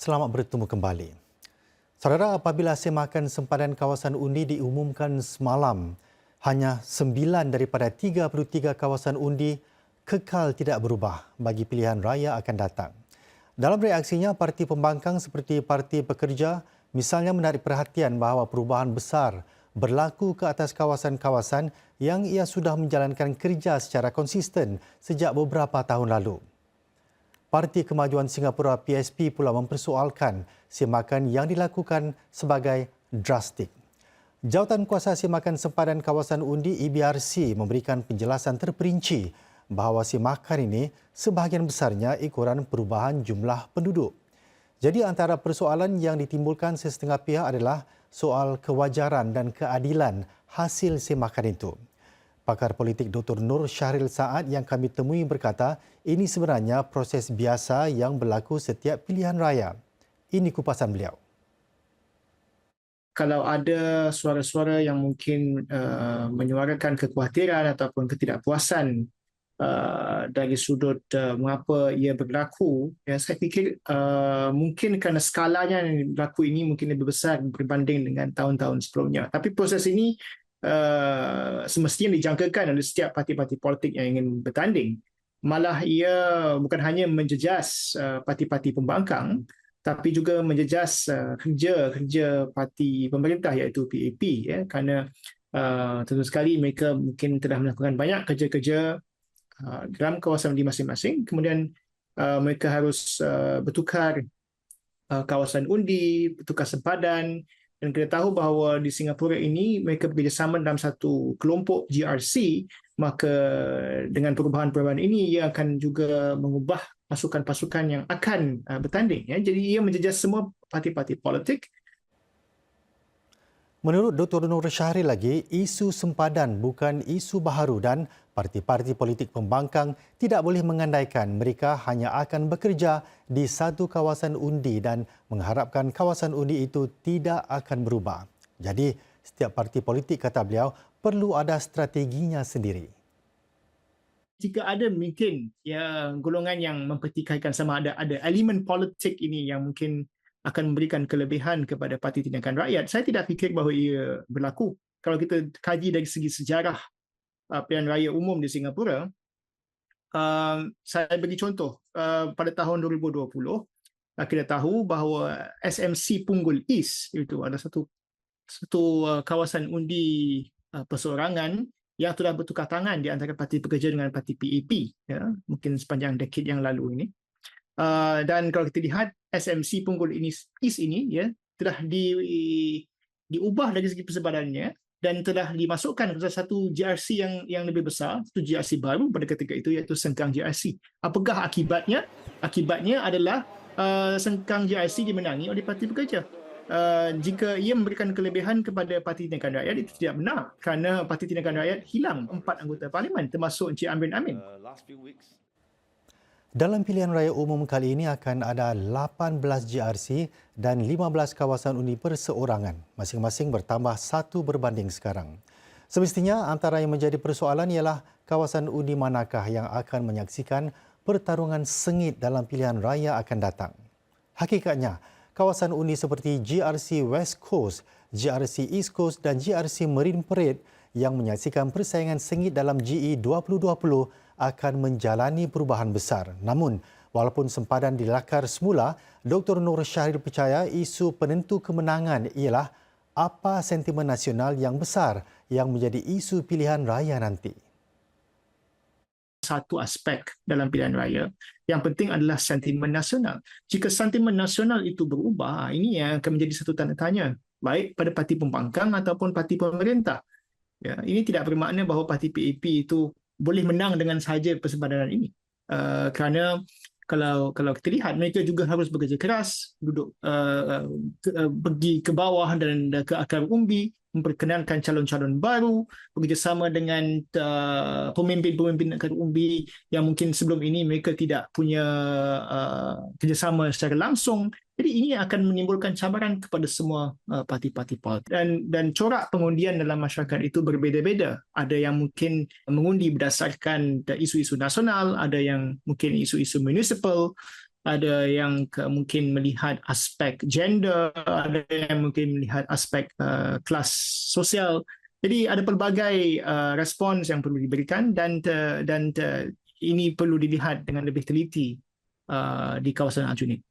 selamat bertemu kembali. Saudara, apabila semakan sempadan kawasan undi diumumkan semalam, hanya sembilan daripada 33 kawasan undi kekal tidak berubah bagi pilihan raya akan datang. Dalam reaksinya, parti pembangkang seperti Parti Pekerja misalnya menarik perhatian bahawa perubahan besar berlaku ke atas kawasan-kawasan yang ia sudah menjalankan kerja secara konsisten sejak beberapa tahun lalu. Parti Kemajuan Singapura PSP pula mempersoalkan semakan yang dilakukan sebagai drastik. Jawatan Kuasa Semakan Sempadan Kawasan Undi EBRC memberikan penjelasan terperinci bahawa semakan ini sebahagian besarnya ikuran perubahan jumlah penduduk. Jadi antara persoalan yang ditimbulkan sesetengah pihak adalah soal kewajaran dan keadilan hasil semakan itu. Pakar politik Dr. Nur Syahril Saad yang kami temui berkata ini sebenarnya proses biasa yang berlaku setiap pilihan raya. Ini kupasan beliau. Kalau ada suara-suara yang mungkin uh, menyuarakan kekhawatiran ataupun ketidakpuasan uh, dari sudut uh, mengapa ia berlaku, ya, saya fikir uh, mungkin kerana skalanya yang berlaku ini mungkin lebih besar berbanding dengan tahun-tahun sebelumnya. Tapi proses ini uh, semestinya dijangkakan oleh setiap parti-parti politik yang ingin bertanding. Malah ia bukan hanya menjejas uh, parti-parti pembangkang, tapi juga menjejas uh, kerja-kerja parti pemerintah iaitu PAP. Ya, kerana uh, tentu sekali mereka mungkin telah melakukan banyak kerja-kerja uh, dalam kawasan di masing-masing. Kemudian uh, mereka harus uh, bertukar uh, kawasan undi, bertukar sempadan, dan kita tahu bahawa di Singapura ini mereka bekerjasama dalam satu kelompok GRC maka dengan perubahan-perubahan ini ia akan juga mengubah pasukan-pasukan yang akan uh, bertanding ya. Jadi ia menjejas semua parti-parti politik Menurut Dr. Nur Syahri lagi, isu sempadan bukan isu baharu dan parti-parti politik pembangkang tidak boleh mengandaikan mereka hanya akan bekerja di satu kawasan undi dan mengharapkan kawasan undi itu tidak akan berubah. Jadi, setiap parti politik, kata beliau, perlu ada strateginya sendiri. Jika ada mungkin ya golongan yang mempertikaikan sama ada ada elemen politik ini yang mungkin akan memberikan kelebihan kepada Parti Tindakan Rakyat, saya tidak fikir bahawa ia berlaku. Kalau kita kaji dari segi sejarah uh, pilihan raya umum di Singapura, uh, saya bagi contoh, uh, pada tahun 2020, uh, kita tahu bahawa SMC Punggol East itu ada satu satu uh, kawasan undi uh, perseorangan yang telah bertukar tangan di antara Parti Pekerja dengan Parti PAP, ya, mungkin sepanjang dekade yang lalu ini. Uh, dan kalau kita lihat SMC Punggol ini East ini ya telah di diubah dari segi persebarannya dan telah dimasukkan ke satu GRC yang yang lebih besar, satu GRC baru pada ketika itu iaitu Sengkang GRC. Apakah akibatnya? Akibatnya adalah uh, Sengkang GRC dimenangi oleh Parti Pekerja. Uh, jika ia memberikan kelebihan kepada Parti Tindakan Rakyat itu tidak benar kerana Parti Tindakan Rakyat hilang empat anggota parlimen termasuk Encik Amrin Amin. Dalam pilihan raya umum kali ini akan ada 18 GRC dan 15 kawasan undi perseorangan. Masing-masing bertambah satu berbanding sekarang. Semestinya antara yang menjadi persoalan ialah kawasan undi manakah yang akan menyaksikan pertarungan sengit dalam pilihan raya akan datang. Hakikatnya, kawasan undi seperti GRC West Coast, GRC East Coast dan GRC Marine Parade yang menyaksikan persaingan sengit dalam GE 2020 akan menjalani perubahan besar. Namun, walaupun sempadan dilakar semula, Dr. Nur Syahril percaya isu penentu kemenangan ialah apa sentimen nasional yang besar yang menjadi isu pilihan raya nanti. Satu aspek dalam pilihan raya yang penting adalah sentimen nasional. Jika sentimen nasional itu berubah, ini yang akan menjadi satu tanda tanya baik pada parti pembangkang ataupun parti pemerintah. Ya, ini tidak bermakna bahawa parti PAP itu boleh menang dengan sahaja persebadanan ini. Uh, kerana kalau kalau kita lihat mereka juga harus bekerja keras duduk uh, ke, uh, pergi ke bawah dan ke akar umbi memperkenalkan calon-calon baru bekerjasama dengan uh, pemimpin-pemimpin akar umbi yang mungkin sebelum ini mereka tidak punya uh, kerjasama secara langsung jadi ini akan menimbulkan cabaran kepada semua uh, parti-parti politik dan dan corak pengundian dalam masyarakat itu berbeza-beza. Ada yang mungkin mengundi berdasarkan isu-isu nasional, ada yang mungkin isu-isu municipal, ada yang ke, mungkin melihat aspek gender, ada yang mungkin melihat aspek uh, kelas sosial. Jadi ada pelbagai uh, respons yang perlu diberikan dan uh, dan uh, ini perlu dilihat dengan lebih teliti uh, di kawasan Aljunied.